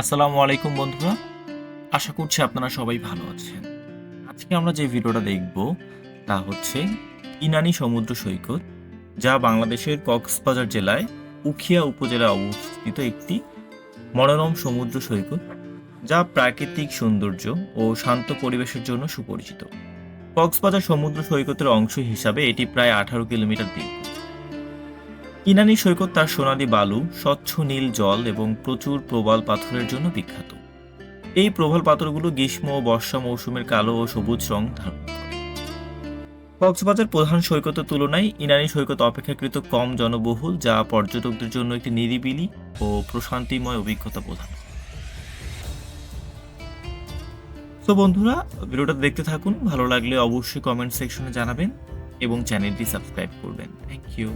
আসসালামু আলাইকুম বন্ধুরা। আশা করছি আপনারা সবাই ভালো আছেন। আজকে আমরা যে ভিডিওটা দেখব, তা হচ্ছে ইনানি সমুদ্র সৈকত, যা বাংলাদেশের কক্সবাজার জেলায় উখিয়া উপজেলায় অবস্থিত একটি মনোরম সমুদ্র সৈকত, যা প্রাকৃতিক সৌন্দর্য ও শান্ত পরিবেশের জন্য সুপরিচিত। কক্সবাজার সমুদ্র সৈকতের অংশ হিসাবে এটি প্রায় আঠারো কিলোমিটার দীর্ঘ। ইনানি সৈকত তার সোনালী বালু, স্বচ্ছ নীল জল এবং প্রচুর প্রবাল পাথরের জন্য বিখ্যাত। এই প্রবাল পাথরগুলো গ্রীষ্ম ও বর্ষা মৌসুমের কালো ও সবুজ রং ধারণ কক্সবাজার প্রধান সৈকতের তুলনায় ইনানি সৈকত অপেক্ষাকৃত কম জনবহুল, যা পর্যটকদের জন্য একটি নিরিবিলি ও প্রশান্তিময় অভিজ্ঞতা প্রদান করে। তো বন্ধুরা, ভিডিওটা দেখতে থাকুন, ভালো লাগলে অবশ্যই কমেন্ট সেকশনে জানাবেন এবং চ্যানেলটি সাবস্ক্রাইব করবেন। Thank you